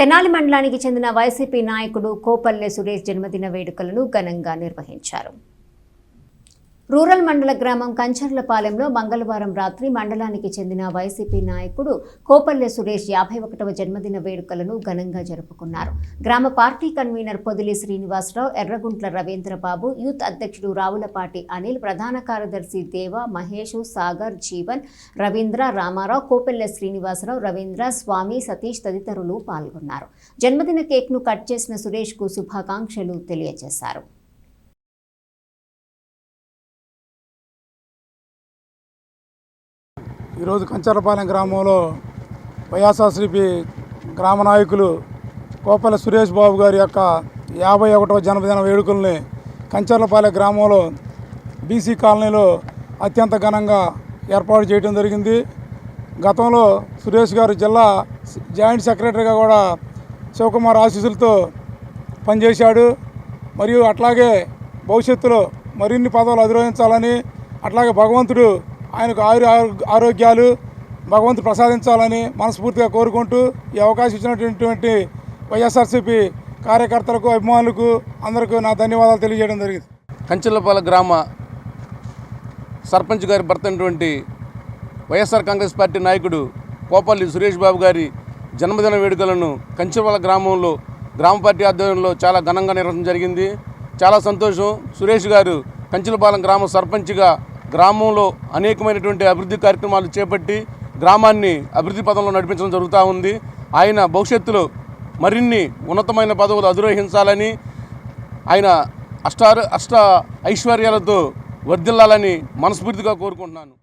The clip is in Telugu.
తెనాలి మండలానికి చెందిన వైసీపీ నాయకుడు కోపల్లె సురేష్ జన్మదిన వేడుకలను ఘనంగా నిర్వహించారు. రూరల్ మండల గ్రామం కంచర్లపాలెంలో మంగళవారం రాత్రి మండలానికి చెందిన వైసీపీ నాయకుడు కోపల్లె సురేష్ యాభై ఒకటవ జన్మదిన వేడుకలను ఘనంగా జరుపుకున్నారు. గ్రామ party convener Podili Srinivasa Rao Erraguntla Ravindra Babu youth అధ్యక్షుడు రావులపాటి అనిల్ ప్రధాన కార్యదర్శి దేవ మహేష్ సాగర్ జీవన్ రవీంద్ర రామారావు కోపల్లె శ్రీనివాసరావు రవీంద్ర స్వామి సతీష్ తదితరులు పాల్గొన్నారు. జన్మదిన కేక్ను కట్ చేసిన సురేష్కు శుభాకాంక్షలు తెలియజేశారు. ఈరోజు కంచరపాలెం గ్రామంలో వైఎస్ఆర్సీపీ గ్రామ నాయకులు కోపల సురేష్ బాబు గారి యొక్క యాభై ఒకటవ జన్మదిన వేడుకల్ని కంచర్లపాలెం గ్రామంలో బీసీ కాలనీలో అత్యంత ఘనంగా ఏర్పాటు చేయడం జరిగింది. గతంలో సురేష్ గారు జిల్లా జాయింట్ సెక్రటరీగా కూడా శివకుమార్ ఆశీస్సులతో పనిచేశాడు. మరియు అట్లాగే భవిష్యత్తులో మరిన్ని పదవులు అధిరోహించాలని అట్లాగే భగవంతుడు ఆయనకు ఆయుర ఆరోగ్యాలు భగవంతుడు ప్రసాదించాలని మనస్ఫూర్తిగా కోరుకుంటూ ఈ అవకాశం ఇచ్చినటువంటి వైఎస్ఆర్సీపీ కార్యకర్తలకు అభిమానులకు అందరికీ నా ధన్యవాదాలు తెలియజేయడం జరిగింది. కంచెలపాల గ్రామ సర్పంచ్ గారి భర్త అయినటువంటి వైఎస్ఆర్ కాంగ్రెస్ పార్టీ నాయకుడు కోపల్లి సురేష్ బాబు గారి జన్మదిన వేడుకలను కంచెలపాల గ్రామంలో గ్రామ పార్టీ ఆధ్వర్యంలో చాలా ఘనంగా నిర్వహించడం జరిగింది. చాలా సంతోషం సురేష్ గారు కంచెలపాలెం గ్రామ సర్పంచ్గా గ్రామంలో అనేకమైనటువంటి అభివృద్ధి కార్యక్రమాలు చేపట్టి గ్రామాన్ని అభివృద్ధి పదంలో నడిపించడం జరుగుతూ ఉంది. ఆయన భవిష్యత్తులో మరిన్ని ఉన్నతమైన పదవులు అధిరోహించాలని ఆయన అష్టారు అష్ట ఐశ్వర్యాలతో వర్ధిల్లాలని మనస్ఫూర్తిగా కోరుకుంటున్నాను.